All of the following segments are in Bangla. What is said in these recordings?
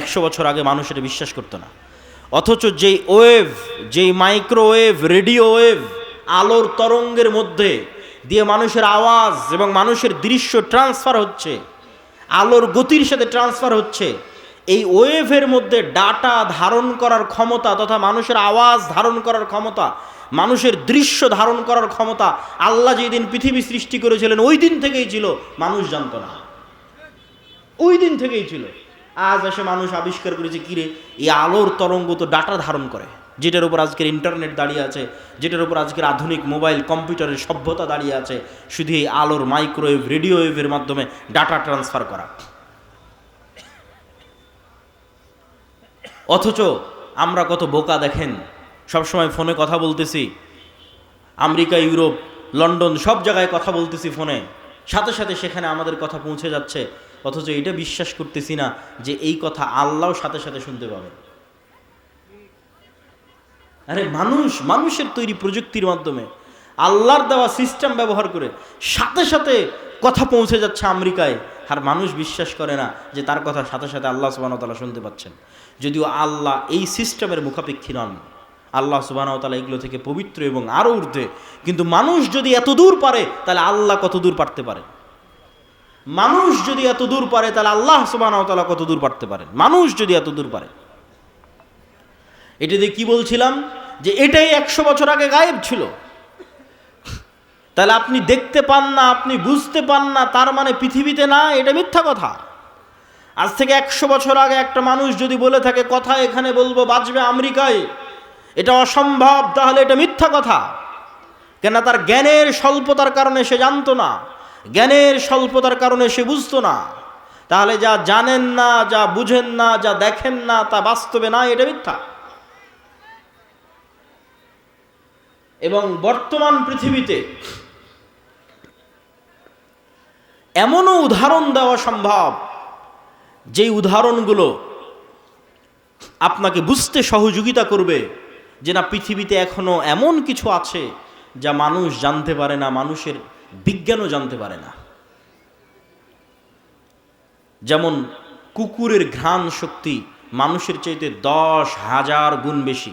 একশো বছর আগে মানুষ এটা বিশ্বাস করতো না। অথচ যেই ওয়েভ, যেই মাইক্রোওয়েভ রেডিও ওয়েভ আলোর তরঙ্গের মধ্যে দিয়ে মানুষের আওয়াজ এবং মানুষের দৃশ্য ট্রান্সফার হচ্ছে, আলোর গতির সাথে ট্রান্সফার হচ্ছে, এই ওয়েভের মধ্যে ডাটা ধারণ করার ক্ষমতা তথা মানুষের আওয়াজ ধারণ করার ক্ষমতা, মানুষের দৃশ্য ধারণ করার ক্ষমতা আল্লাহ যেদিন পৃথিবী সৃষ্টি করেছিলেন, ওই দিন থেকেই ছিল, মানুষ জানতো না। ওই দিন থেকেই ছিল। আজ এসে মানুষ আবিষ্কার করেছে, কিরে, এই আলোর তরঙ্গ তো ডাটা ধারণ করে। যেটার উপর আজকের ইন্টারনেট দাঁড়িয়ে আছে, যেটার উপর আজকের আধুনিক মোবাইল কম্পিউটারের সভ্যতা দাঁড়িয়ে আছে, শুধু এই আলোর মাইক্রোওয়েভ রেডিও ওয়েভের মাধ্যমে ডাটা ট্রান্সফার করা। অথচ আমরা কত বোকা দেখেন, সবসময় ফোনে কথা বলতেছি, আমেরিকা, ইউরোপ, লন্ডন, সব জায়গায় কথা বলতেছি ফোনে। সাথে সাথে সেখানে আমাদের কথা পৌঁছে যাচ্ছে অথচ এটা বিশ্বাস করতেছি না যে এই কথা আল্লাহ সাথে সাথে শুনতে পাবে আরে মানুষ, মানুষের তৈরি প্রযুক্তির মাধ্যমে আল্লাহর দেওয়া সিস্টেম ব্যবহার করে সাথে সাথে কথা পৌঁছে যাচ্ছে আমেরিকায়। আর মানুষ বিশ্বাস করে না যে তার কথা সাথে সাথে আল্লাহ সুবাহতালা শুনতে পাচ্ছেন। যদিও আল্লাহ এই সিস্টেমের মুখাপেক্ষী নন। আল্লাহ সুবাহতালা এগুলো থেকে পবিত্র এবং আরও ঊর্ধ্বে। কিন্তু মানুষ যদি এত দূর পারে, তাহলে আল্লাহ কত দূর পারতে পারে? মানুষ যদি এত দূর পারে, তাহলে আল্লাহ সুবাহতালা কত দূর পারতে পারেন? মানুষ যদি এত দূর পারে। এটা দিয়ে কি বলছিলাম? যে এটাই একশো বছর আগে গায়েব ছিল। তাহলে আপনি দেখতে পান না, আপনি বুঝতে পান না, তার মানে পৃথিবীতে না, এটা মিথ্যা কথা। আজ থেকে একশো বছর আগে একটা মানুষ যদি বলে থাকে, কথা এখানে বলব বাঁচবে আমেরিকায়। এটা অসম্ভব, তাহলে এটা মিথ্যা কথা। কেন তার জ্ঞানের স্বল্পতার কারণে সে জানতো না। জ্ঞানের স্বল্পতার কারণে সে বুঝতো না। তাহলে যা জানেন না, যা বুঝেন না, যা দেখেন না, তা বাস্তবে না, এটা মিথ্যা। এবং বর্তমান পৃথিবীতে এমনও উদাহরণ দেওয়া সম্ভব, যেই উদাহরণগুলো আপনাকে বুঝতে সহযোগিতা করবে যে না, পৃথিবীতে এখনও এমন কিছু আছে যা মানুষ জানতে পারে না, মানুষের বিজ্ঞানও জানতে পারে না। যেমন কুকুরের ঘ্রাণ শক্তি মানুষের চাইতে দশ হাজার গুণ বেশি।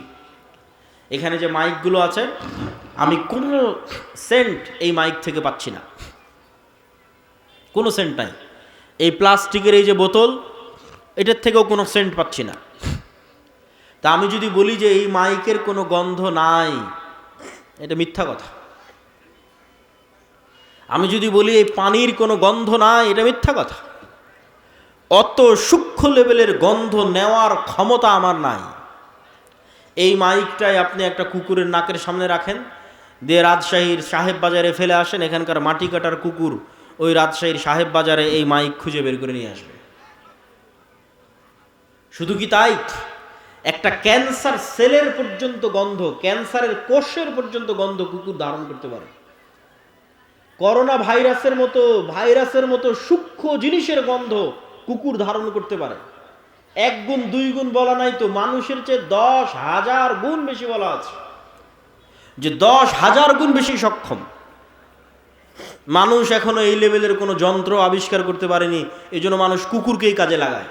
এখানে যে মাইকগুলো আছে, আমি কোনো সেন্ট এই মাইক থেকে পাচ্ছি না। কোনো সেন্ট নাই। এই প্লাস্টিকের এই যে বোতল, এটার থেকেও কোনো সেন্ট পাচ্ছি না। তা আমি যদি বলি যে এই মাইকের কোনো গন্ধ নাই, এটা মিথ্যা কথা। আমি যদি বলি এই পানির কোনো গন্ধ নাই, এটা মিথ্যা কথা। অত সূক্ষ্ম লেভেলের গন্ধ নেওয়ার ক্ষমতা আমার নাই। এই মাইকটাই আপনি একটা কুকুরের নাকের সামনে রাখেন, দিয়ে রাজশাহীর সাহেব বাজারে ফেলে আসেন, এখানকার মাটি কাটার কুকুর ওই রাজশাহীর সাহেব বাজারে এই মাইক খুঁজে বের করে নিয়ে আসবে। শুধু কি তাই? একটা ক্যান্সার সেলের পর্যন্ত গন্ধ, ক্যান্সারের কোষের পর্যন্ত গন্ধ কুকুর ধারণ করতে পারে। করোনা ভাইরাসের মতো ভাইরাসের মতো সূক্ষ্ম জিনিসের গন্ধ কুকুর ধারণ করতে পারে। এক গুণ, দুই গুণ বলা নাই তো, মানুষের চেয়ে দশ হাজার গুণ বেশি বলা আছে। যে দশ হাজার গুণ বেশি সক্ষম। মানুষ এখনও এই লেভেলের কোনো যন্ত্র আবিষ্কার করতে পারেনি এই জন্য মানুষ কুকুরকেই কাজে লাগায়।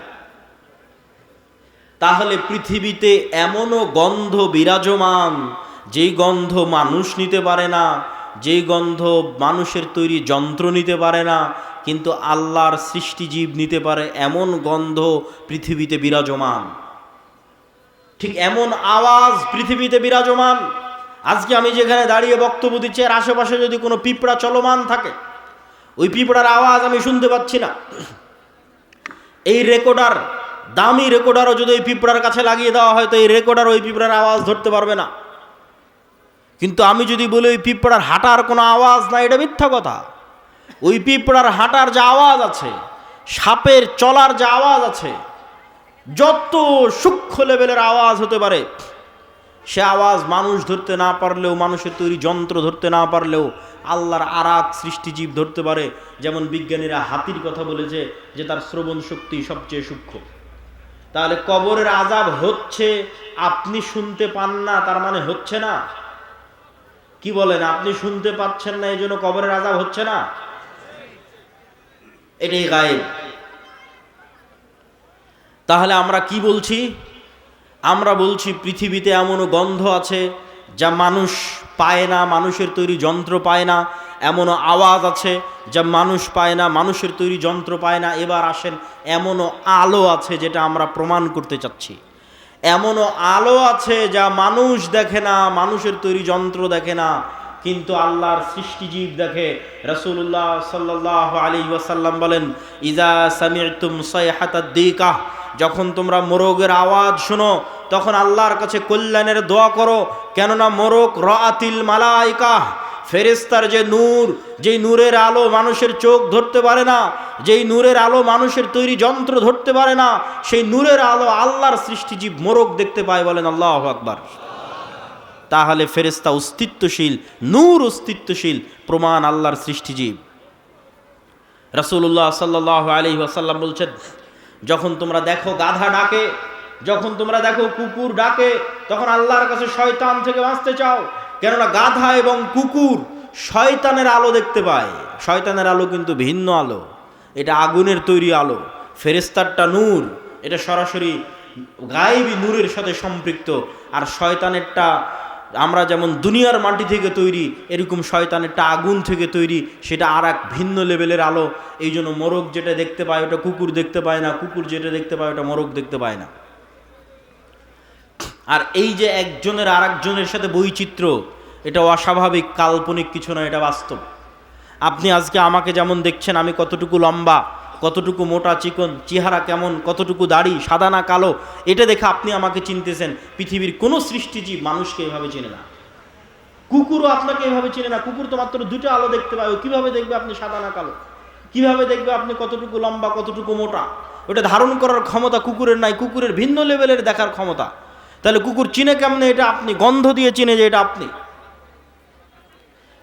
তাহলে পৃথিবীতে এমনও গন্ধ বিরাজমান, যেই গন্ধ মানুষ নিতে পারে না যেই গন্ধ মানুষের তৈরি যন্ত্র নিতে পারে না, কিন্তু আল্লাহর সৃষ্টিজীব নিতে পারে এমন গন্ধ পৃথিবীতে বিরাজমান। ঠিক এমন আওয়াজ পৃথিবীতে বিরাজমান। আজকে আমি যেখানে দাঁড়িয়ে বক্তব্য দিচ্ছি এর আশেপাশে যদি কোনো পিঁপড়া চলমান থাকে, ওই পিঁপড়ার আওয়াজ আমি শুনতে পাচ্ছি না। এই রেকর্ডার, দামি রেকর্ডারও যদি ওই পিঁপড়ার কাছে লাগিয়ে দেওয়া হয়, তো এই রেকর্ডার ওই পিঁপড়ার আওয়াজ ধরতে পারবে না। কিন্তু আমি যদি বলি ওই পিঁপড়ার হাঁটার কোনো আওয়াজ না, এটা মিথ্যা কথা। ওই পিঁপড়ার হাঁটার যে আওয়াজ আছে, সাপের চলার যে আওয়াজ আছে, যত সূক্ষ্ম লেভেলের আওয়াজ হতে পারে, সে আওয়াজ মানুষ ধরতে না পারলেও, মানুষের তৈরি যন্ত্র ধরতে না পারলেও, আল্লাহর আরাক সৃষ্টিজীব ধরতে পারে। যেমন বিজ্ঞানীরা হাতির কথা বলেছে যে তার শ্রবণ শক্তি সবচেয়ে সূক্ষ্ম। তাহলে কবরের আজাব হচ্ছে, আপনি শুনতে পান না, তার মানে হচ্ছে না? কি বলেন, আপনি শুনতে পাচ্ছেন না এই জন্য কবরের আজাব হচ্ছে না? এটাই গায়েব। তাহলে আমরা কি বলছি? আমরা বলছি পৃথিবীতে এমনও গন্ধ আছে যা মানুষ পায় না, মানুষের তৈরি যন্ত্র পায় না, এমনও আওয়াজ আছে যা মানুষ পায় না, মানুষের তৈরি যন্ত্র পায় না। এবার আসেন, এমনও আলো আছে যেটা আমরা প্রমাণ করতে চাচ্ছি। এমনও আলো আছে যা মানুষ দেখে না, মানুষের তৈরি যন্ত্র দেখে না। কিন্তু আল্লাহর সৃষ্টিজীব দেখে রসুল্লাহ সাল্লাহ আলী ওয়াসাল্লাম বলেন ইজা সামিরতুম সয়হাতাদ দিকাহ যখন তোমরা মোরগের আওয়াজ শোনো, তখন আল্লাহর কাছে কল্যাণের দোয়া করো, কেননা মোরগ রাতিল মালাইকাহ ফেরেস্তার যে নূর, যেই নূরের আলো মানুষের চোখ ধরতে পারে না, যেই নূরের আলো মানুষের তৈরি যন্ত্র ধরতে পারে না, সেই নূরের আলো আল্লাহর সৃষ্টিজীব মোরগ দেখতে পায় বলেন আল্লাহ আকবার। তাহলে ফেরেস্তা অস্তিত্বশীল, নূর অস্তিত্বশীল প্রমাণ আল্লাহর সৃষ্টিজীব। রাসূলুল্লাহ সাল্লাহ আলী ওয়াসাল্লাম বলছেন, যখন তোমরা দেখো গাধা ডাকে, যখন তোমরা দেখো কুকুর ডাকে, তখন আল্লাহর কাছে শয়তান থেকে বাঁচতে চাও। কেননা গাধা এবং কুকুর শয়তানের আলো দেখতে পায়। শয়তানের আলো কিন্তু ভিন্ন আলো। এটা আগুনের তৈরি আলো। ফেরেস্তারটা নূর। এটা সরাসরি গায়েবী নূরের সাথে সম্পৃক্ত। আর শয়তানেরটা আমরা যেমন দুনিয়ার মাটি থেকে তৈরি, এরকম শয়তানেরটা আগুন থেকে তৈরি। সেটা আর এক ভিন্ন লেভেলের আলো। এই জন্য মোরগ যেটা দেখতে পায়, ওটা কুকুর দেখতে পায় না। কুকুর যেটা দেখতে পায়, ওটা মোরগ দেখতে পায় না। আর এই যে একজনের আর একজনের সাথে বৈচিত্র্য, এটা অস্বাভাবিক, কাল্পনিক কিছু না এটা বাস্তব। আপনি আজকে আমাকে যেমন দেখছেন, আমি কতটুকু লম্বা, কতটুকু মোটা চিকন, চেহারা কেমন, কতটুকু দাড়ি, সাদা না কালো, এটা দেখে আপনি আমাকে চিনতেছেন। পৃথিবীর কোনো সৃষ্টিজীব মানুষকে এভাবে চেনে না। কুকুরও আপনাকে এভাবে চেনে না। কুকুর তো মাত্র দুটো আলো দেখতে ও কীভাবে দেখবে আপনি সাদা না কালো? কীভাবে দেখবে আপনি কতটুকু লম্বা, কতটুকু মোটা? ওটা ধারণ করার ক্ষমতা কুকুরের নাই। কুকুরের ভিন্ন লেভেলের দেখার ক্ষমতা। তাহলে কুকুর চিনে কেমনে এটা আপনি? গন্ধ দিয়ে চিনে যে এটা আপনি।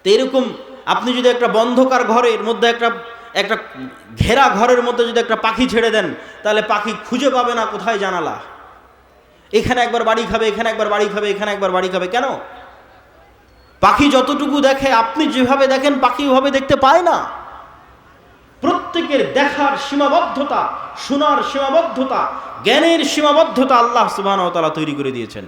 তো এরকম আপনি যদি একটা বন্ধকার ঘরের মধ্যে একটা একটা ঘেরা ঘরের মধ্যে যদি একটা পাখি ছেড়ে দেন, তাহলে পাখি খুঁজে পাবে না কোথায় জানালা। এখানে একবার বাড়ি খাবে, এখানে একবার বাড়ি খাবে, এখানে একবার বাড়ি খাবে। কেন? পাখি যতটুকু দেখে, আপনি যেভাবে দেখেন, পাখি ওভাবে দেখতে পায় না। প্রত্যেকের দেখার সীমাবদ্ধতা, শোনার সীমাবদ্ধতা, জ্ঞানের সীমাবদ্ধতা আল্লাহ সুবাহ তালা তৈরি করে দিয়েছেন।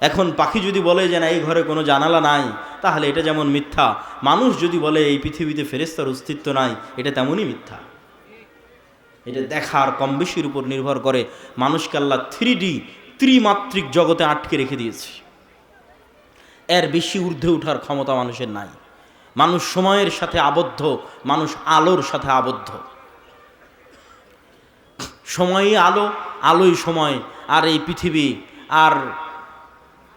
এখন পাখি যদি বলে যে না, এই ঘরে কোনো জানালা নাই, তাহলে এটা যেমন মিথ্যা। মানুষ যদি বলে, এই পৃথিবীতে ফেরেস্তার অস্তিত্ব নাই, এটা তেমনই মিথ্যা। এটা দেখার কম বেশির উপর নির্ভর করে। মানুষকে আল্লাহ থ্রি ডি ত্রিমাত্রিক জগতে আটকে রেখে দিয়েছে। এর বেশি ঊর্ধ্বে ওঠার ক্ষমতা মানুষের নাই। মানুষ সময়ের সাথে আবদ্ধ, মানুষ আলোর সাথে আবদ্ধ। সময়ই আলো, আলোই সময়, আর এই পৃথিবী, আর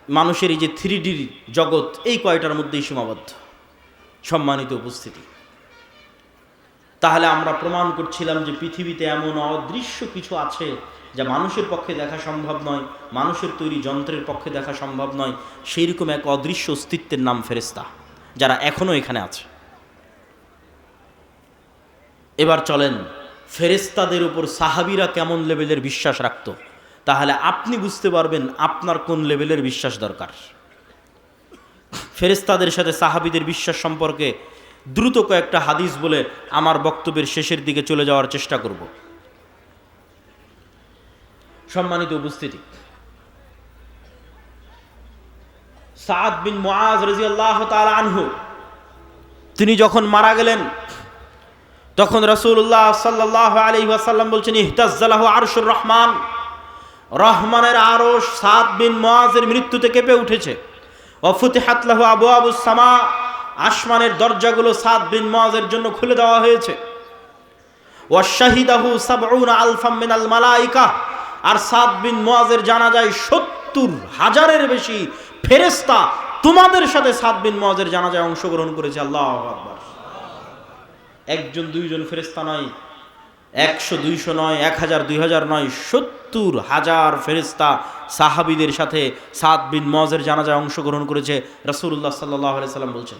মানুষের এই যে থ্রি ডির জগৎ, এই কয়টার মধ্যেই সীমাবদ্ধ? সম্মানিত উপস্থিতি। তাহলে আমরা প্রমাণ করছিলাম যে পৃথিবীতে এমন অদৃশ্য কিছু আছে যা মানুষের পক্ষে দেখা সম্ভব নয়, মানুষের তৈরি যন্ত্রের পক্ষে দেখা সম্ভব নয়। সেইরকম এক অদৃশ্য অস্তিত্বের নাম ফেরেস্তা যারা এখনও এখানে আছে। এবার চলেন ফেরেস্তাদের উপর সাহাবিরা কেমন লেভেলের বিশ্বাস রাখত? তাহলে আপনি বুঝতে পারবেন আপনার কোন লেভেলের বিশ্বাস দরকার। ফেরেস্তাদের সাথে সাহাবিদের বিশ্বাস সম্পর্কে দ্রুত কয়েকটা হাদিস বলে আমার বক্তব্যের শেষের দিকে চলে যাওয়ার চেষ্টা করব। সম্মানিত উপস্থিতি সাদ বিন মুআজ রাদিয়াল্লাহু তাআলা আনহু, তিনি যখন মারা গেলেন, তখন রসুল্লাহ সাল্লাল্লাহু আলাইহি ওয়াসাল্লাম বলছেন, ইহতাজ্জালাহু আরশুর রহমান। রহমানের আরশ সাদ বিন মুআজের মৃত্যুতে কেঁপে উঠেছে। অফুতিহাত লাহু আবু আবু সামা, আসমানের দরজাগুলো সাদ বিন মুআজের জন্য খুলে দেওয়া হয়েছে। ওয়াশাহিদাহু সাবউনা আলফাম মিনাল মালাইকা, আর সাদ বিন মুআজের জানা যায় সত্তর হাজারের বেশি ফেরেস্তা তোমাদের সাথে সাত বিন মজের জানাজায় অংশগ্রহণ করেছে, আল্লাহ আকবার। একজন, দুইজন ফেরেস্তা নয়, একশো, দুইশো নয়, এক হাজার, দুই হাজার নয়, সত্তর হাজার ফেরিস্তা সাহাবিদের সাথে সাত বিন মজের জানাজায় অংশগ্রহণ করেছে রসুল্লাহ সাল্লাহ সাল্লাম বলছেন।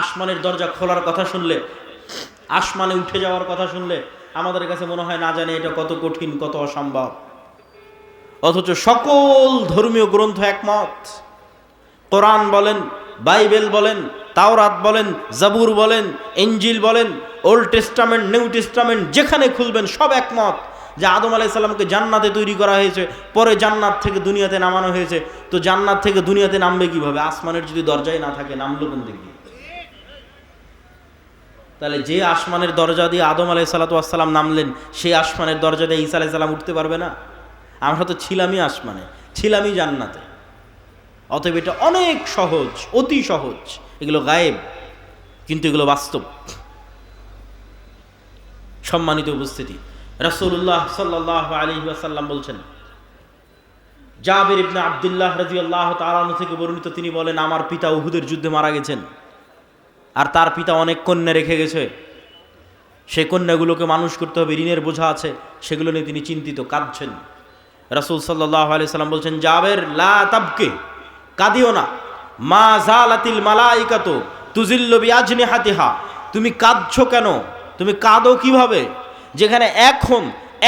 আসমানের দরজা খোলার কথা শুনলে, আসমানে উঠে যাওয়ার কথা শুনলে, আমাদের কাছে মনে হয় না জানি এটা কত কঠিন, কত অসম্ভব। অথচ সকল ধর্মীয় গ্রন্থ একমত। কোরআন বলেন, বাইবেল বলেন, তাওরাত বলেন, জাবুর বলেন এঞ্জিল বলেন, ওল্ড টেস্টামেন্ট, নিউ টেস্টামেন্ট, যেখানে খুলবেন সব একমত যে আদম আলাইসাল্লামকে জান্নাতে তৈরি করা হয়েছে, পরে জান্নাত থেকে দুনিয়াতে নামানো হয়েছে। তো জান্নাত থেকে দুনিয়াতে নামবে কীভাবে? আসমানের যদি দরজায় না থাকে, নামলো কোন দিকে তাহলে যে আসমানের দরজা দিয়ে আদম আলাই সালাতাম নামলেন, সেই আসমানের দরজা দিয়ে ঈসা আলাইসাল্লাম উঠতে পারবে না? আমরা তো ছিলামই আসমানে ছিলামই জান্নাতে। অতএব এটা অনেক সহজ, অতি সহজ। এগুলো গায়েব, কিন্তু এগুলো বাস্তব। সম্মানিত উপস্থিতি, রাসূলুল্লাহ সাল্লাহ আলী ওয়াসাল্লাম বলছেন, জাবির ইবনে আবদুল্লাহ রাজি আল্লাহ তালানু থেকে বর্ণিত তিনি বলেন, আমার পিতা উহুদের যুদ্ধে মারা গেছেন, আর তার পিতা অনেক কন্যা রেখে গেছে। সে কন্যাগুলোকে মানুষ করতে হবে, ঋণের বোঝা আছে। সেগুলো নিয়ে তিনি চিন্তিত, কাঁদছেন। রাসূল সাল্লাহ আলি সাল্লাম বলছেন, জাবের, লা তাবকে, কাঁদিও না। মা জালাতিল মালাইকাত তুজিল্ল বিয়াজনি হাতিহা তুমি কাঁদছো কেন? তুমি কাঁদো কীভাবে? যেখানে এখন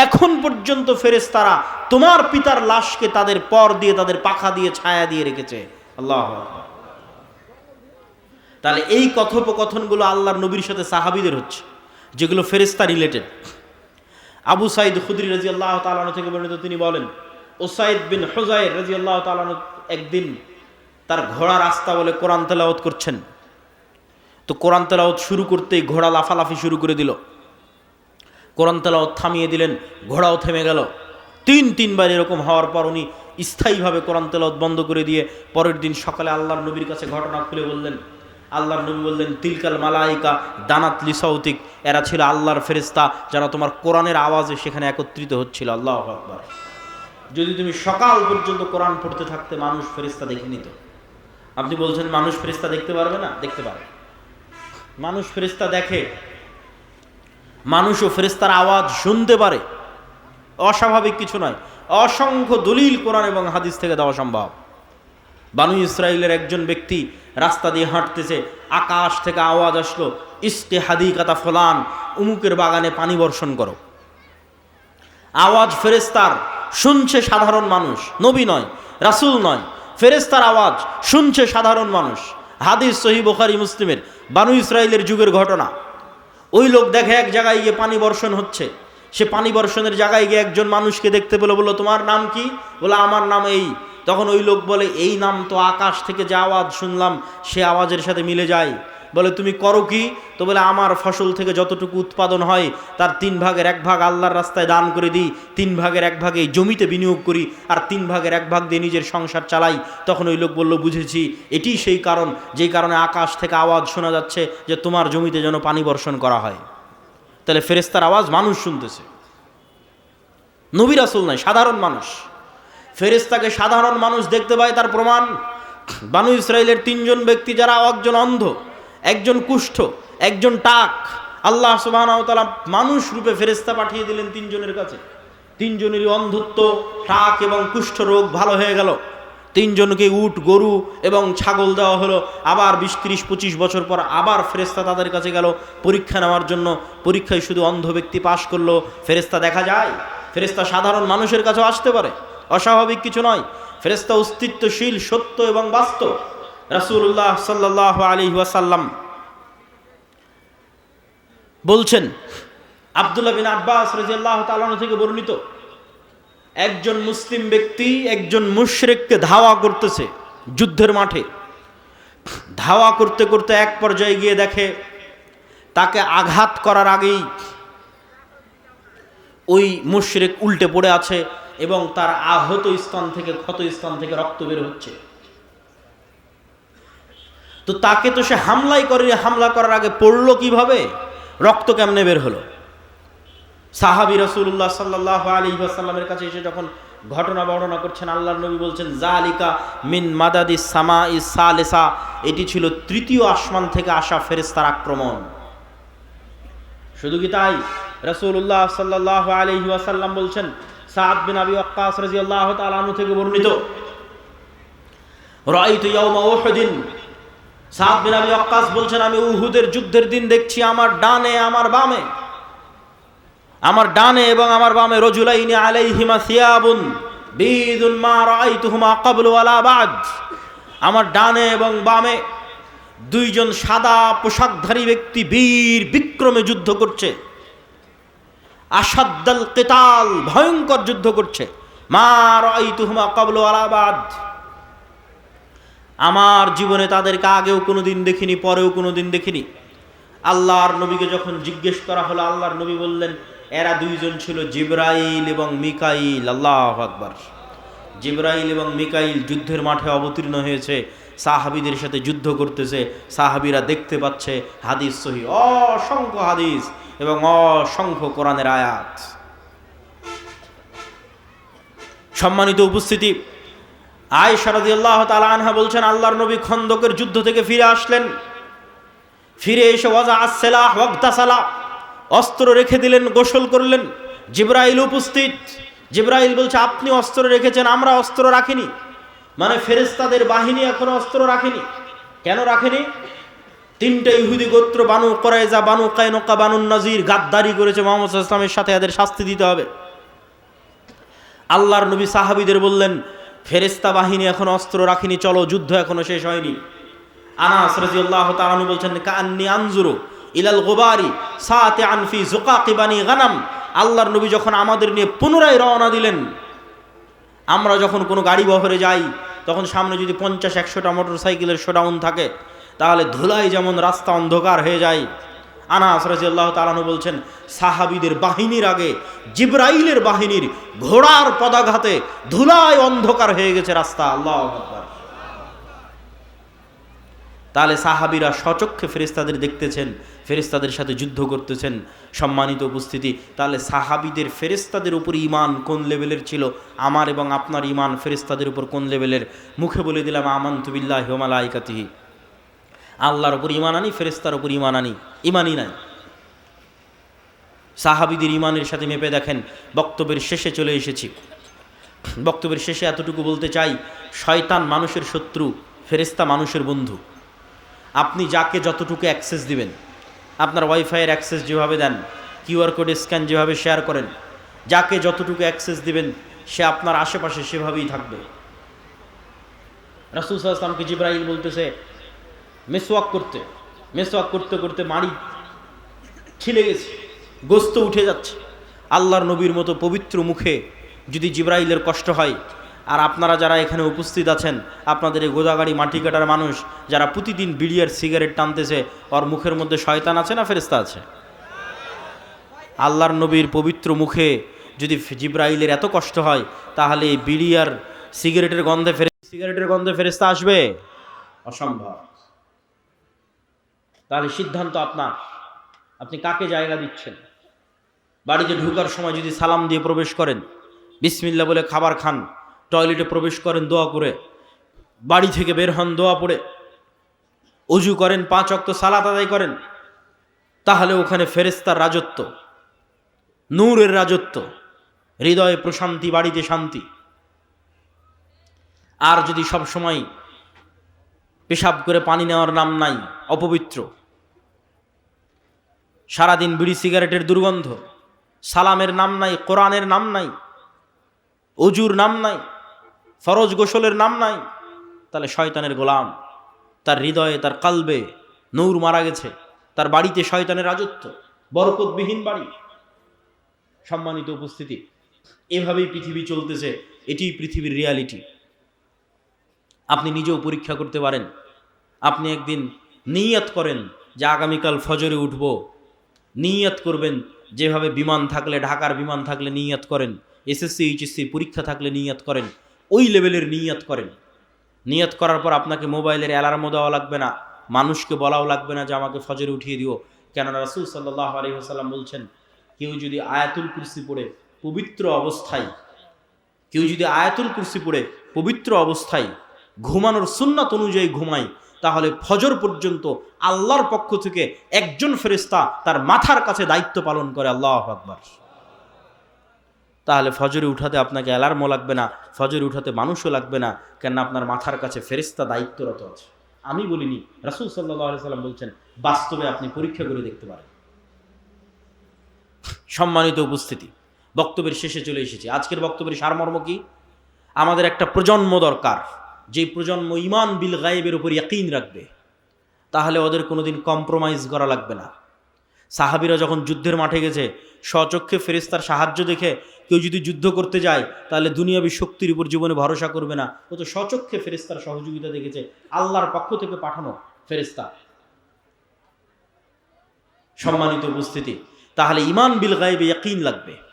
এখন পর্যন্ত ফেরেশতারা তোমার পিতার লাশকে তাদের পর দিয়ে, তাদের পাখা দিয়ে, ছায়া দিয়ে রেখেছে। আল্লাহ। তাহলে এই কথোপকথনগুলো আল্লাহর নবীর সাথে সাহাবিদের হচ্ছে, যেগুলো ফেরেস্তা রিলেটেড আবু সাইদ খুদরি রাজি আল্লাহ তালানো থেকে বর্ণিত তিনি বলেন ও ওসাইদ বিন হোজাইর রাজি আল্লাহ তালানো একদিন তার ঘোড়া রাস্তা বলে কোরআন তেলাওত করছেন। তো কোরআন তেলাওত শুরু করতেই ঘোড়া লাফালাফি শুরু করে দিল। কোরআন তেলাওত থামিয়ে দিলেন, ঘোড়াও থেমে গেল। তিন তিনবার এরকম হওয়ার পর উনি স্থায়ীভাবে কোরআন তেলাওত বন্ধ করে দিয়ে পরের দিন সকালে আল্লাহর নবীর কাছে ঘটনা খুলে বললেন আল্লাহর নবী বললেন, তিলকাল মালাইকা, দানাত লিসাউতিক এরা ছিল আল্লাহর ফেরিস্তা যারা তোমার কোরআনের আওয়াজে সেখানে একত্রিত হচ্ছিল। আল্লাহ আকবার। যদি তুমি সকাল পর্যন্ত কোরআন পড়তে থাকতে মানুষ ফেরিস্তা দেখে নিত। আপনি বলছেন মানুষ ফেরিস্তা দেখতে পারবে না? দেখতে পারবে মানুষ ফেরিস্তা দেখে। মানুষও ফেরিস্তার আওয়াজ শুনতে পারে। অস্বাভাবিক কিছু নয়। অসংখ্য দলিল কোরআন এবং হাদিস থেকে দেওয়া সম্ভব। বানু ইসরায়েলের একজন ব্যক্তি রাস্তা দিয়ে হাঁটতেছে, আকাশ থেকে আওয়াজ আসলো ইস্তে হাদিকাতা ফলান, উমুকের বাগানে পানি বর্ষণ করো। আওয়াজ ফেরেস্তার শুনছে সাধারণ মানুষ, নবী নয়, রাসুল নয়। ফেরেস্তার আওয়াজ, শুনছে সাধারণ মানুষ। হাদিস সহি বোখারি মুসলিমের, বানু ইসরায়েলের যুগের ঘটনা। ওই লোক দেখে এক জায়গায় গিয়ে পানি বর্ষণ হচ্ছে। সে পানি বর্ষণের জায়গায় গিয়ে একজন মানুষকে দেখতে পেল, বলল, তোমার নাম কি? বলে আমার নাম এই। তখন ওই লোক বলে, এই নাম তো আকাশ থেকে যে আওয়াজ শুনলাম, সে আওয়াজের সাথে মিলে যায়। বলে, তুমি করো কি? তো বলে, আমার ফসল থেকে যতটুকু উৎপাদন হয়, তার তিন ভাগের এক ভাগ আল্লাহর রাস্তায় দান করে দিই, তিন ভাগের এক ভাগে জমিতে বিনিয়োগ করি, আর তিন ভাগের এক ভাগ দিয়ে নিজের সংসার চালাই। তখন ওই লোক বলল, বুঝেছি, এটি সেই কারণ, যেই কারণে আকাশ থেকে আওয়াজ শোনা যাচ্ছে, যে তোমার জমিতে যেন পানি বর্ষণ করা হয়। তাহলে ফেরেস্তার আওয়াজ মানুষ শুনতেছে। নবী রাসুল নয় সাধারণ মানুষ। ফেরেস্তাকে সাধারণ মানুষ দেখতে পায়, তার প্রমাণ, বানু ইসরায়েলের তিনজন ব্যক্তি যারা একজন অন্ধ, একজন কুষ্ঠ, একজন টাক। আল্লাহ সুবাহ মানুষ রূপে ফেরেস্তা পাঠিয়ে দিলেন তিনজনের কাছে। তিনজনেরই অন্ধত্ব, টাক এবং কুষ্ঠ রোগ ভালো হয়ে গেল। তিনজনকে উট, গরু এবং ছাগল দেওয়া হলো। আবার বিশ, তিরিশ, পঁচিশ বছর পর আবার ফেরেস্তা তাদের কাছে গেল। পরীক্ষা নেওয়ার জন্য, পরীক্ষায় শুধু অন্ধ ব্যক্তি পাশ করল। ফেরেস্তা দেখা যায় ফেরেস্তা সাধারণ মানুষের কাছেও আসতে পারে। অস্বাভাবিক কিছু নয়। ফেরেস্তা অস্তিত্বশীল, সত্য এবং বাস্তব। রাসূলুল্লাহ সাল্লাহ আলী ওয়াসাল্লাম বলছেন, আবদুল্লাহ বিন আব্বাস রাজিয়াল্লাহ তালানো থেকে বর্ণিত, একজন মুসলিম ব্যক্তি একজন মুশরেককে ধাওয়া করতেছে যুদ্ধের মাঠে। ধাওয়া করতে করতে এক পর্যায়ে গিয়ে দেখে, তাকে আঘাত করার আগেই ওই মুশরেক উল্টে পড়ে আছে। এবং তার আহত স্থান থেকে, ক্ষত স্থান থেকে রক্ত বের হচ্ছে। তো তাকে তো সে হামলাই করে, হামলা করার আগে পড়ল কীভাবে? রক্ত কেমনে বের হলো? সাহাবি রসুল্লাহ সাল্লাহ আলী আসাল্লামের কাছে এসে যখন ঘটনা বর্ণনা করছেন আল্লাহ নবী বলছেন, জালিকা মিন মাদাদি সামা ইসালেসা এটি ছিল তৃতীয় আসমান থেকে আসা ফেরেস্তার আক্রমণ। শুধু কি তাই? রসুল্লাহ সাল্লাহ আলী বলছেন সাদ বিন আবি আক্কাস রাজিয়াল্লাহ তালানু থেকে বর্ণিত বলছেন, আমি উহুদের যুদ্ধের দিন দেখছি আমার ডানে, আমার বামে। আমার ডানে এবং আমার বামে আলাইহিমা সিয়াবুন মা আমার ডানে এবং বামে দুইজন সাদা পোশাকধারী ব্যক্তি বীর বিক্রমে যুদ্ধ করছে। আসাদ্দাল কেতাল, ভয়ঙ্কর যুদ্ধ করছে। মা রাইতুহুমা ক্বাবলু আলাবাদ আমার জীবনে তাদেরকে আগেও কোনোদিন দেখিনি, পরেও কোনোদিন দেখিনি। আল্লাহর নবীকে যখন জিজ্ঞেস করা হলো, আল্লাহর নবী বললেন, এরা দুইজন ছিল, জিব্রাইল এবং মিকাইল। আল্লাহ আকবার। জিব্রাইল এবং মিকাইল যুদ্ধের মাঠে অবতীর্ণ হয়েছে, সাহাবিদের সাথে যুদ্ধ করতেছে, সাহাবিরা দেখতে পাচ্ছে, হাদিস সহি, অসংখ্য হাদিস। এবং অসংখ্য কোরআনের আয়াত। সম্মানিত উপস্থিতি আয় সারদি আল্লাহ তালা আনহা বলছেন, আল্লাহর নবী খন্দকের যুদ্ধ থেকে ফিরে আসলেন। ফিরে এসে ওয়াজা আসেলা ওয়াক্তাসালা অস্ত্র রেখে দিলেন, গোসল করলেন। জিব্রাইল উপস্থিত। জিব্রাইল বলছে, আপনি অস্ত্র রেখেছেন, আমরা অস্ত্র রাখিনি। মানে ফেরেস্তাদের বাহিনী এখনও অস্ত্র রাখেনি। কেন রাখেনি? তিনটে ইহুদি গোত্র, বানু করাইজা বানু কায়নকা বানু নাজির গাদ্দারি করেছে মোহাম্মদ ইসলামের সাথে এদের শাস্তি দিতে হবে। আল্লাহর নবী সাহাবিদের বললেন ফেরেস্তা বাহিনী এখন অস্ত্র রাখিনি, চলো, যুদ্ধ এখনও শেষ হয়নি। আনাস রাদিয়াল্লাহু তাআলা বলছেন কান্নি আনজুরু ইলাল গোবারি সাতে আনফি জোকাকিবানি গানাম। আল্লাহর নবী যখন আমাদের নিয়ে পুনরায় রওনা দিলেন, আমরা যখন কোনো গাড়ি বহরে যাই, তখন সামনে যদি পঞ্চাশ, একশোটা মোটর সাইকেলের শোডাউন থাকে তাহলে ধুলাই যেমন রাস্তা অন্ধকার হয়ে যায়। আনাস রাজিয়াল্লাহ তালানু বলছেন, সাহাবিদের বাহিনীর আগে, জিব্রাইলের বাহিনীর ঘোড়ার পদাঘাতে ধুলায় অন্ধকার হয়ে গেছে রাস্তা। আল্লাহ তাহলে সাহাবিরা সচক্ষে ফেরেস্তাদের দেখতেছেন ফেরেস্তাদের সাথে যুদ্ধ করতেছেন, সম্মানিত উপস্থিতি। তাহলে সাহাবিদের ফেরেস্তাদের উপর ইমান কোন লেভেলের ছিল? আমার এবং আপনার ইমান ফেরেস্তাদের উপর কোন লেভেলের? মুখে বলে দিলাম আমান তুবিল্লাহ হিমালাইকাতিহি আল্লাহর উপর ইমান আনি ফেরেস্তার উপর ইমান আনি। ইমানই নাই। সাহাবিদের ইমানের সাথে মেপে দেখেন, বক্তব্যের শেষে চলে এসেছি। বক্তব্যের শেষে এতটুকু বলতে চাই, শয়তান মানুষের শত্রু ফেরেস্তা মানুষের বন্ধু। আপনি যাকে যতটুকু অ্যাক্সেস দিবেন, আপনার ওয়াইফাইয়ের অ্যাক্সেস যেভাবে দেন কিউআর কোড স্ক্যান যেভাবে শেয়ার করেন, যাকে যতটুকু অ্যাক্সেস দিবেন, সে আপনার আশেপাশে সেভাবেই থাকবে। রাসুল সাল্লামকে জিব্রাহিল বলতেছে মেসওয়াক করতে মেসওয়াক করতে করতে মাড়ি ছিলে গেছে, গোস্ত উঠে যাচ্ছে। আল্লাহর নবীর মতো পবিত্র মুখে যদি জিব্রাইলের কষ্ট হয়, আর আপনারা যারা এখানে উপস্থিত আছেন, আপনাদের এই গোদাগাড়ি মাটি কাটার মানুষ, যারা প্রতিদিন বিড়িয়ার সিগারেট টানতেছে, ওর মুখের মধ্যে শয়তান আছে না ফেরেস্তা আছে? আল্লাহর নবীর পবিত্র মুখে যদি জিব্রাইলের এত কষ্ট হয়, তাহলে এই বিড়িয়ার সিগারেটের গন্ধে ফেরে সিগারেটের গন্ধে ফেরেস্তা আসবে? অসম্ভব। তাহলে সিদ্ধান্ত আপনার। আপনি কাকে জায়গা দিচ্ছেন? বাড়িতে ঢুকার সময় যদি সালাম দিয়ে প্রবেশ করেন বিসমিল্লা বলে খাবার খান, টয়লেটে প্রবেশ করেন দোয়া করে, বাড়ি থেকে বের হন দোয়া পড়ে, অজু করেন, পাঁচ অক্ত সালাত আদায় করেন, তাহলে ওখানে ফেরেস্তার রাজত্ব, নূরের রাজত্ব, হৃদয়ে প্রশান্তি, বাড়িতে শান্তি। আর যদি সব সময় পেশাব করে পানি নেওয়ার নাম নাই, অপবিত্র। সারাদিন বিড়ি সিগারেটের দুর্গন্ধ, সালামের নাম নাই, কোরআনের নাম নাই, অজুর নাম নাই, ফরজ গোসলের নাম নাই। তাহলে শয়তানের গোলাম, তার হৃদয়ে, তার কালবে নৌর মারা গেছে, তার বাড়িতে শয়তানের রাজত্ব, বরকতবিহীন বাড়ি। সম্মানিত উপস্থিতি, এভাবেই পৃথিবী চলতেছে এটি পৃথিবীর রিয়ালিটি আপনি নিজেও পরীক্ষা করতে পারেন। আপনি একদিন নিয়ত করেন যে আগামীকাল ফজরে উঠব। নিয়ত করবেন, যেভাবে বিমান থাকলে, ঢাকার বিমান থাকলে নিয়ত করেন, এসএসসি, এইচএসসি পরীক্ষা থাকলে নিয়ত করেন, ওই লেভেলের নিয়ত করেন। নিয়ত করার পর আপনাকে মোবাইলের অ্যালার্মও দেওয়া লাগবে না, মানুষকে বলাও লাগবে না যে আমাকে ফজরে উঠিয়ে দিও। কেননা রাসুল সাল্লাহ আলহিহাসাল্লাম বলছেন, কেউ যদি আয়াতুল কুরসি পড়ে পবিত্র অবস্থায়, কেউ যদি আয়াতুল কুরসি পড়ে পবিত্র অবস্থায় ঘুমানোর সুন্নাত অনুযায়ী ঘুমাই, তাহলে ফজর পর্যন্ত আল্লাহর পক্ষ থেকে একজন ফেরিস্তা তার মাথার কাছে দায়িত্ব পালন করে, আল্লাহ আকবার। তাহলে ফজরে উঠাতে আপনাকে অ্যালার্মও লাগবে না, ফজরে উঠাতে মানুষও লাগবে না কেন আপনার মাথার কাছে ফেরিস্তা দায়িত্বরত আছে। আমি বলিনি, রাসুল সাল্লাহ সাল্লাম বলছেন, বাস্তবে আপনি পরীক্ষা করে দেখতে পারেন। সম্মানিত উপস্থিতি, বক্তব্যের শেষে চলে এসেছি। আজকের বক্তব্যের সারমর্ম কি? আমাদের একটা প্রজন্ম দরকার। যে প্রজন্ম ইমান বিল গায়েবের উপর ইয়াকিন রাখবে, তাহলে ওদের কোনোদিন কম্প্রোমাইজ করা লাগবে না। সাহাবিরা যখন যুদ্ধের মাঠে গেছে, স্বচক্ষে ফেরেস্তার সাহায্য দেখে কেউ যদি যুদ্ধ করতে যায়, তাহলে দুনিয়াবি শক্তির উপর জীবনে ভরসা করবে না। ও তো স্বচক্ষে ফেরেস্তার সহযোগিতা দেখেছে, আল্লাহর পক্ষ থেকে পাঠানো ফেরেস্তা সম্মানিত উপস্থিতি, তাহলে ইমান বিল গায়েবে ইয়াকিন লাগবে।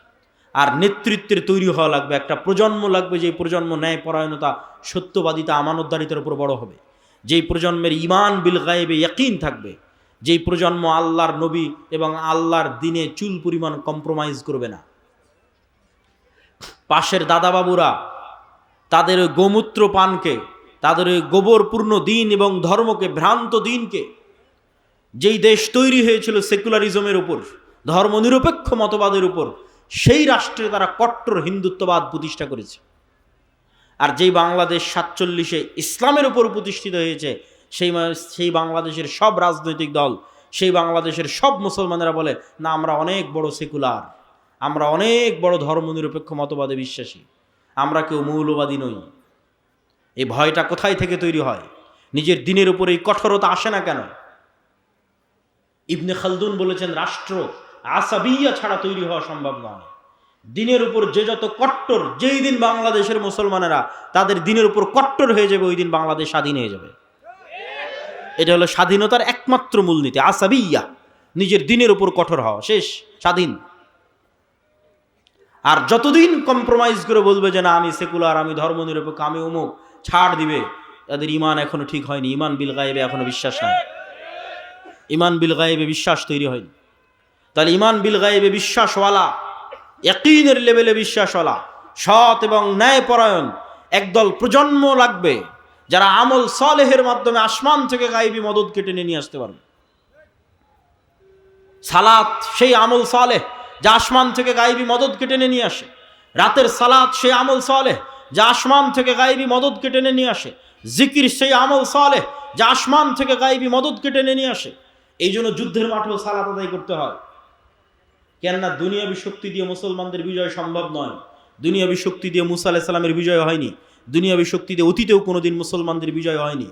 আর নেতৃত্বের তৈরি হওয়া লাগবে, একটা প্রজন্ম লাগবে যে প্রজন্ম ন্যায় পরায়ণতা সত্যবাদিতা, আমানতদারিতার উপর বড় হবে। যেই প্রজন্মের ইমান বিল গায়েবে ইয়াকিন থাকবে, যেই প্রজন্ম আল্লাহর নবী এবং আল্লাহর দিনে চুল পরিমাণ কম্প্রোমাইজ করবে না। পাশের দাদাবাবুরা, তাদের গোমূত্র পানকে, তাদের গোবরপূর্ণ দিন এবং ধর্মকে, ভ্রান্ত দিনকে, যেই দেশ তৈরি হয়েছিল সেকুলারিজমের উপর, ধর্মনিরপেক্ষ মতবাদের উপর সেই রাষ্ট্রে তারা কট্টর হিন্দুত্ববাদ প্রতিষ্ঠা করেছে। আর যেই বাংলাদেশ সাতচল্লিশে ইসলামের উপর প্রতিষ্ঠিত হয়েছে, সেই সেই বাংলাদেশের সব রাজনৈতিক দল, সেই বাংলাদেশের সব মুসলমানেরা বলে, না, আমরা অনেক বড় সেকুলার, আমরা অনেক বড় ধর্মনিরপেক্ষ মতবাদে বিশ্বাসী, আমরা কেউ মৌলবাদী নই। এই ভয়টা কোথায় থেকে তৈরি হয়? নিজের দিনের উপর এই কঠোরতা আসে না কেন? ইবনে খালদুন বলেছেন, রাষ্ট্র আসাবিয়া ছাড়া তৈরি হওয়া সম্ভব নয়। দিনের উপর যে যত কট্টর, যেই দিন বাংলাদেশের মুসলমানেরা তাদের দিনের উপর কট্টর হয়ে যাবে, ওই দিন বাংলাদেশ স্বাধীন হয়ে যাবে। এটা হলো স্বাধীনতার একমাত্র মূলনীতি আসাবিয়া নিজের দিনের উপর কঠোর হওয়া, শেষ, স্বাধীন। আর যতদিন কম্প্রোমাইজ করে বলবে যে, না, আমি সেকুলার আমি ধর্মনিরপেক্ষ, আমি অমুক, ছাড় দিবে, তাদের ইমান এখনও ঠিক হয়নি। ইমান বিল গায়েবে এখনও বিশ্বাস নাই। ইমান বিল গায়েবে বিশ্বাস তৈরি হয়নি। তাহলে ইমান বিল গায়েবে বিশ্বাসওয়ালা একইনের লেভেলে বিশ্বাসওয়ালা, সৎ এবং ন্যায়পরায়ণ একদল প্রজন্ম লাগবে যারা আমল সলেহের মাধ্যমে আসমান থেকে গায়েবী মদত কেটে নিয়ে আসতে পারবে। সালাত সেই আমল সালেহ যা আসমান থেকে গায়েবী মদত কেটে নিয়ে আসে। রাতের সালাত সেই আমল সালেহ যা আসমান থেকে গায়েবী মদত কেটে নিয়ে আসে। জিকির সেই আমল সালেহ যা আসমান থেকে গায়েবী মদত কেটে নিয়ে আসে। এই জন্য যুদ্ধের মাঠেও সালাত আদায় করতে হয়। কেননা দুনিয়াবী শক্তি দিয়ে মুসলমানদের বিজয় সম্ভব নয়। দুনিয়াবী শক্তি দিয়ে মুসা আলাইসাল্লামের বিজয় হয়নি। দুনিয়াবী শক্তি দিয়ে অতীতেও কোনোদিন মুসলমানদের বিজয় হয়নি।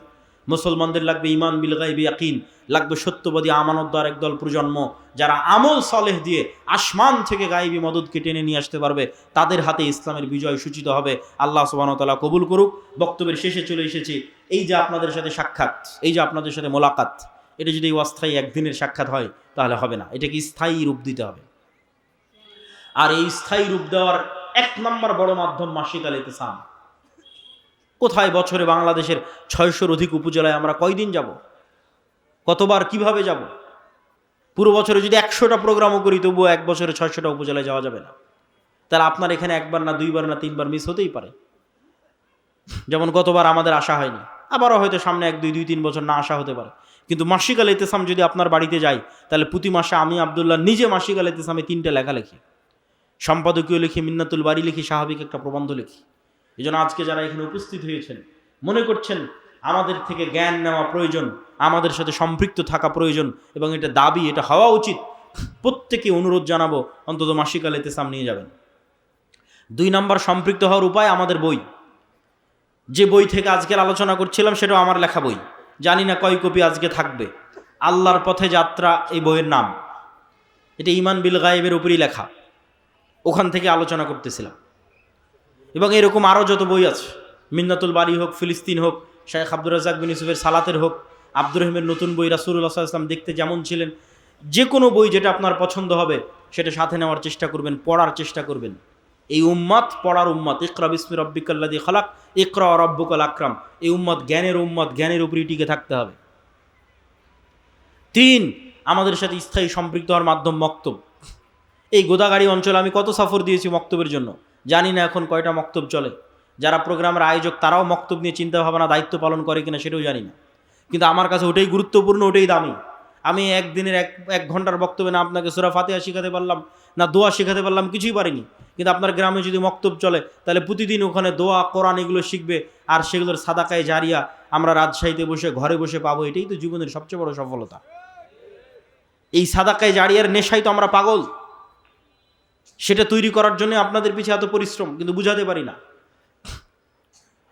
মুসলমানদের লাগবে ইমান বিল গাইবি ইয়াকিন, লাগবে সত্যবাদী আমানতদার একদল প্রজন্ম যারা আমল সলেহ দিয়ে আসমান থেকে গাইবি মদতকে টেনে নিয়ে আসতে পারবে। তাদের হাতে ইসলামের বিজয় সূচিত হবে। আল্লাহ সুবাহতাল্লাহ কবুল করুক। বক্তব্যের শেষে চলে এসেছি। এই যে আপনাদের সাথে সাক্ষাৎ, এই যে আপনাদের সাথে মোলাকাত, এটা যদি অস্থায়ী একদিনের সাক্ষাৎ হয়, তাহলে হবে না। এটাকে স্থায়ী রূপ দিতে হবে। আর এই স্থায়ী রূপ দেওয়ার এক নম্বর বড় মাধ্যম মাসিক আল ইতেসাম কোথায় বছরে বাংলাদেশের ছয়শোর অধিক উপজেলায় আমরা কয়দিন যাব? কতবার কীভাবে যাব? পুরো বছরে যদি একশোটা প্রোগ্রামও করি, তবুও এক বছরে ছয়শোটা উপজেলায় যাওয়া যাবে না। তাহলে আপনার এখানে একবার না, দুইবার না, তিনবার মিস হতেই পারে। যেমন গতবার আমাদের আসা হয়নি। আবারও হয়তো সামনে এক, দুই দুই, তিন বছর না আসা হতে পারে। কিন্তু মাসিক আল ইতেসাম যদি আপনার বাড়িতে যাই, তাহলে প্রতি মাসে আমি আবদুল্লাহ নিজে মাসিক আল ইতেসামে তিনটে লেখা লিখি সম্পাদকীয় লিখি, মিন্নাতুল বাড়ি লিখি স্বাভাবিক একটা প্রবন্ধ লিখি। এই আজকে যারা এখানে উপস্থিত হয়েছেন, মনে করছেন আমাদের থেকে জ্ঞান নেওয়া প্রয়োজন, আমাদের সাথে সম্পৃক্ত থাকা প্রয়োজন এবং এটা দাবি, এটা হওয়া উচিত, প্রত্যেকে অনুরোধ জানাব, অন্তত মাসিকাল এতেসাম নিয়ে যাবেন। দুই নম্বর, সম্পৃক্ত হওয়ার উপায় আমাদের বই। যে বই থেকে আজকের আলোচনা করছিলাম, সেটাও আমার লেখা বই। জানি না কয় কপি আজকে থাকবে। আল্লাহর পথে যাত্রা এই বইয়ের নাম। এটা ইমান বিল গায়েবের উপরই লেখা। ওখান থেকে আলোচনা করতেছিলাম। এবং এরকম আরও যত বই আছে, মিন্নাতুল বাড়ি হোক, ফিলিস্তিন হোক শেখ আব্দুর রাজাক বিন ইউসুফের সালাতের হোক, আব্দুর রহিমের নতুন বই রাসুল্লাহ ইসলাম দেখতে যেমন ছিলেন, যে কোনো বই যেটা আপনার পছন্দ হবে, সেটা সাথে নেওয়ার চেষ্টা করবেন, পড়ার চেষ্টা করবেন। এই উম্মাদ পড়ার উম্মাদ ইকরা বিসমি রব্বিকাল্লাদি খালাক, ইকরা রব্বুকাল আকরাম, এই উম্মাদ জ্ঞানের উম্মাদ জ্ঞানের উপরই টিকে থাকতে হবে। তিন, আমাদের সাথে স্থায়ী সম্পৃক্ত হওয়ার মাধ্যম মক্তব। এই গোদাগাড়ি অঞ্চলে আমি কত সফর দিয়েছি মক্তবের জন্য? জানি না এখন কয়টা মক্তব চলে। যারা প্রোগ্রামের আয়োজক, তারাও মক্তব নিয়ে চিন্তা ভাবনা দায়িত্ব পালন করে কিনা সেটাও জানি না। কিন্তু আমার কাছে ওটাই গুরুত্বপূর্ণ, ওটাই দামি। আমি একদিনের এক এক ঘণ্টার বক্তব্যে না আপনাকে সুরা ফাতেহা শেখাতে পারলাম, না দোয়া শেখাতে পারলাম, কিছুই পারিনি। কিন্তু আপনার গ্রামে যদি মক্তব চলে, তাহলে প্রতিদিন ওখানে দোয়া, কোরআন এগুলো শিখবে, আর সেগুলোর সাদাকায় জারিয়া আমরা রাজশাহীতে বসে, ঘরে বসে পাবো, এটাই তো জীবনের সবচেয়ে বড় সফলতা। এই সাদাকায় জারিয়ার নেশায় তো আমরা পাগল। সেটা তৈরি করার জন্য আপনাদের পিছিয়ে এত পরিশ্রম, কিন্তু বুঝাতে পারি না।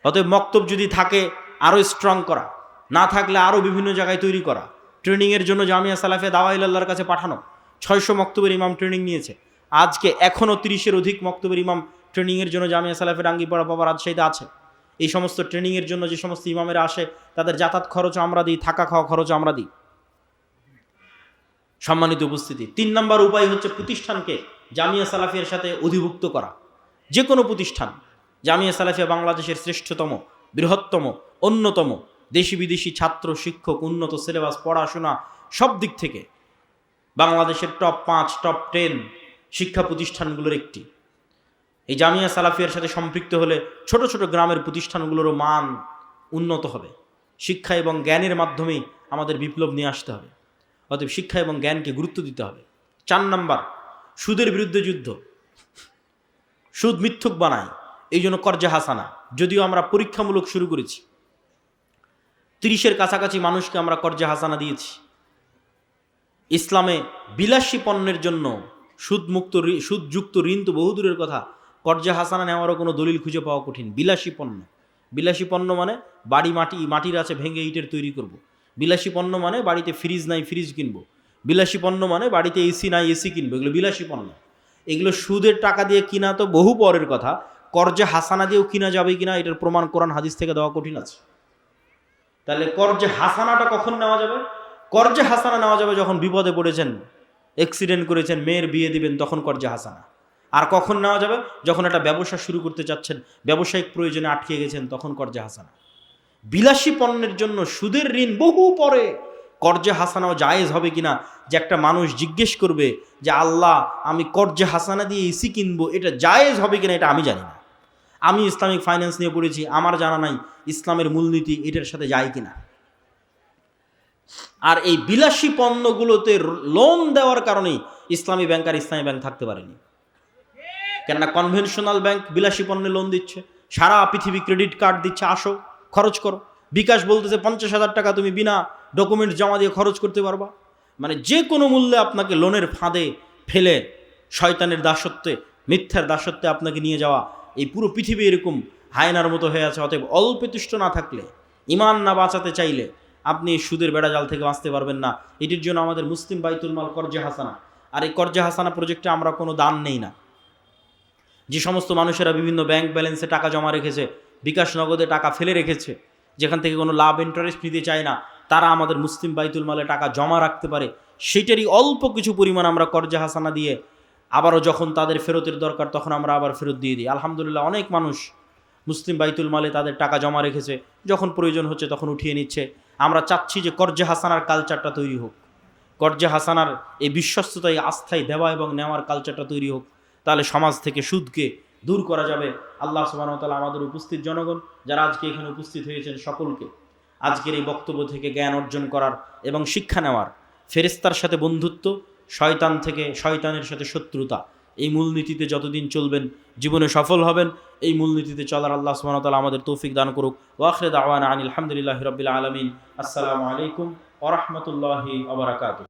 অতএব মক্তব যদি থাকে আরও স্ট্রং করা। না থাকলে আরও বিভিন্ন জায়গায় তৈরি করা। ট্রেনিংয়ের জন্য জামিয়া সালাফে দাওয়াইল্লাহর কাছে পাঠানো। ছয়শো মক্তবের ইমাম ট্রেনিং নিয়েছে। আজকে এখনও তিরিশের অধিক মক্তবের ইমাম ট্রেনিংয়ের জন্য জামিয়া সালাফের আঙ্গিপাড়া বাবা রাজশাহীতে আছে। এই সমস্ত ট্রেনিংয়ের জন্য যে সমস্ত ইমামেরা আসে, তাদের যাতায়াত খরচ আমরা দিই, থাকা খাওয়া খরচ আমরা দিই। সম্মানিত উপস্থিতি, তিন নম্বর উপায় হচ্ছে প্রতিষ্ঠানকে জামিয়া সালাফিয়ার সাথে অধিভুক্ত করা। যে কোনো প্রতিষ্ঠান, জামিয়া সালাফিয়া বাংলাদেশের শ্রেষ্ঠতম, বৃহত্তম, অন্যতম দেশি বিদেশি ছাত্র, শিক্ষক, উন্নত সিলেবাস, পড়াশোনা সব দিক থেকে বাংলাদেশের টপ পাঁচ টপ টেন শিক্ষা প্রতিষ্ঠানগুলোর একটি। এই জামিয়া সালাফিয়ার সাথে সম্পৃক্ত হলে ছোট ছোট গ্রামের প্রতিষ্ঠানগুলোরও মান উন্নত হবে। শিক্ষা এবং জ্ঞানের মাধ্যমেই আমাদের বিপ্লব নিয়ে আসতে হবে। অতএব শিক্ষা এবং জ্ঞানকে গুরুত্ব দিতে হবে। চার নাম্বার সুদের বিরুদ্ধে যুদ্ধ। সুদ মিথ্যুক বানায় এই জন্য কর্জা হাসানা, যদিও আমরা পরীক্ষামূলক শুরু করেছি। তিরিশের কাছাকাছি মানুষকে আমরা কর্জা হাসানা দিয়েছি। ইসলামে বিলাসী পণ্যের জন্য সুদমুক্ত সুদযুক্ত ঋণ তো বহুদূরের কথা। কর্জা হাসানা নেওয়ারও কোনো দলিল খুঁজে পাওয়া কঠিন। বিলাসী পণ্য। বিলাসী পণ্য মানে বাড়ি, মাটি, মাটির আছে, ভেঙে ইটের তৈরি করব। বিলাসী পণ্য মানে বাড়িতে ফ্রিজ নাই, ফ্রিজ কিনবো। বিলাসী পণ্য মানে বাড়িতে এসি নাই, এসি কিনবো, এগুলো বিলাসী পণ্য। এগুলো সুদের টাকা দিয়ে কিনা তো বহু পরের কথা। কর্জে হাসানা দিয়েও কিনা যাবে কিনা, এটার প্রমাণ কোরআন হাদিস থেকে দেওয়া কঠিন আছে। তাহলে কর্জে হাসানাটা কখন নেওয়া যাবে? কর্জে হাসানা নেওয়া যাবে যখন বিপদে পড়েছেন অ্যাক্সিডেন্ট করেছেন, মেয়ের বিয়ে দিবেন, তখন কর্জে হাসানা। আর কখন নেওয়া যাবে? যখন একটা ব্যবসা শুরু করতে চাচ্ছেন, ব্যবসায়িক প্রয়োজনে আটকে গেছেন, তখন কর্জে হাসানা। বিলাসী পণ্যের জন্য সুদের ঋণ বহু পরে। কর্জে হাসানাও জায়েজ হবে কিনা যে একটা মানুষ জিজ্ঞেস করবে যে, আল্লাহ, আমি কর্জে হাসানা দিয়ে এসি কিনবো, এটা জায়েজ হবে কিনা এটা আমি জানি না। আমি ইসলামিক ফাইন্যান্স নিয়ে পড়েছি, আমার জানা নাই ইসলামের মূলনীতি এটার সাথে যায় কিনা। আর এই বিলাসী পণ্যগুলোতে লোন দেওয়ার কারণেই ইসলামী ব্যাংক আর ইসলামী ব্যাংক থাকতে পারেনি। কেননা কনভেনশনাল ব্যাংক বিলাসী পণ্যে লোন দিচ্ছে, সারা পৃথিবী ক্রেডিট কার্ড দিচ্ছে, আসো, খরচ করো। বিকাশ বলতেছে পঞ্চাশ হাজার টাকা তুমি বিনা ডকুমেন্ট জমা দিয়ে খরচ করতে পারবা। মানে যে কোনো মূল্যে আপনাকে লোনের ফাঁদে ফেলে শয়তানের দাসত্বে, মিথ্যার দাসত্বে আপনাকে নিয়ে যাওয়া, এই পুরো পৃথিবী এরকম হায়নার মতো হয়ে আছে। অতএব অল্পে তুষ্ট না থাকলে ইমান না বাঁচাতে চাইলে আপনি এই সুদের বেড়া জাল থেকে বাঁচতে পারবেন না। এটির জন্য আমাদের মুসলিম বাইতুল মাল কর্জে হাসানা। আর এই কর্জে হাসানা প্রজেক্টে আমরা কোনো দান নেই না। যে সমস্ত মানুষেরা বিভিন্ন ব্যাংক ব্যালেন্সে টাকা জমা রেখেছে, বিকাশ নগদে টাকা ফেলে রেখেছে, যেখান থেকে কোনো লাভ ইন্টারেস্ট নিতে চায় না তারা আমাদের মুসলিম বাইতুল মালে টাকা জমা রাখতে পারে। সেটারই অল্প কিছু পরিমাণ আমরা কর্জা হাসানা দিয়ে আবারও যখন তাদের ফেরতের দরকার, তখন আমরা আবার ফেরত দিয়ে দিই। আলহামদুলিল্লাহ অনেক মানুষ মুসলিম বাইতুল মালে তাদের টাকা জমা রেখেছে। যখন প্রয়োজন হচ্ছে তখন উঠিয়ে নিচ্ছে। আমরা চাচ্ছি যে কর্জা হাসানার কালচারটা তৈরি হোক। কর্জা হাসানার এই বিশ্বস্ততায় আস্থায় দেওয়া এবং নেওয়ার কালচারটা তৈরি হোক। তাহলে সমাজ থেকে সুদকে দূর করা যাবে। আল্লাহ সুবাহতালা আমাদের উপস্থিত জনগণ, যারা আজকে এখানে উপস্থিত হয়েছেন সকলকে। আজকের এই বক্তব্য থেকে জ্ঞান অর্জন করার এবং শিক্ষা নেওয়ার ফেরেস্তার সাথে বন্ধুত্ব, শয়তান থেকে শয়তানের সাথে শত্রুতা, এই মূলনীতিতে যতদিন চলবেন জীবনে সফল হবেন, এই মূলনীতিতে চলার আল্লাহ সুবাহতালা আমাদের তৌফিক দান করুক। ওয়াখরে দাওয়ান আনিল আলহামদুলিল্লাহ রবিল আলমিন। আসসালামু আলাইকুম ওরহমতুল্লাহি আবরাকাত